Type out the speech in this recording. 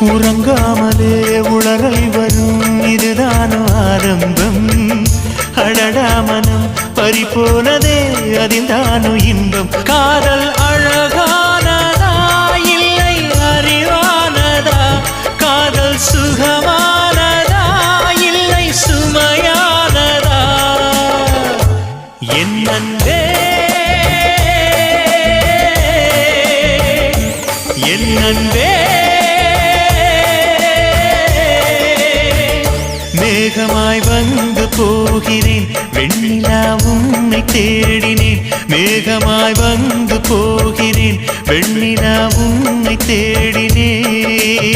உறங்காமலே உளறல் வரும். இதுதான் ஆரம்பம். அடடா மனம் பறிபோனதே அதில் தானு இன்பம். காதல் அழகானதா இல்லை அறிவானதா? காதல் சுகமானதா இல்லை சுமையானதா? என் அன்பே. மேகமாய் வந்து போகிறேன். வெண்ணிலா உன்னை தேடினேன். மேகமாய் வந்து போகிறேன். வெண்ணிலா உன்னை தேடினேன்.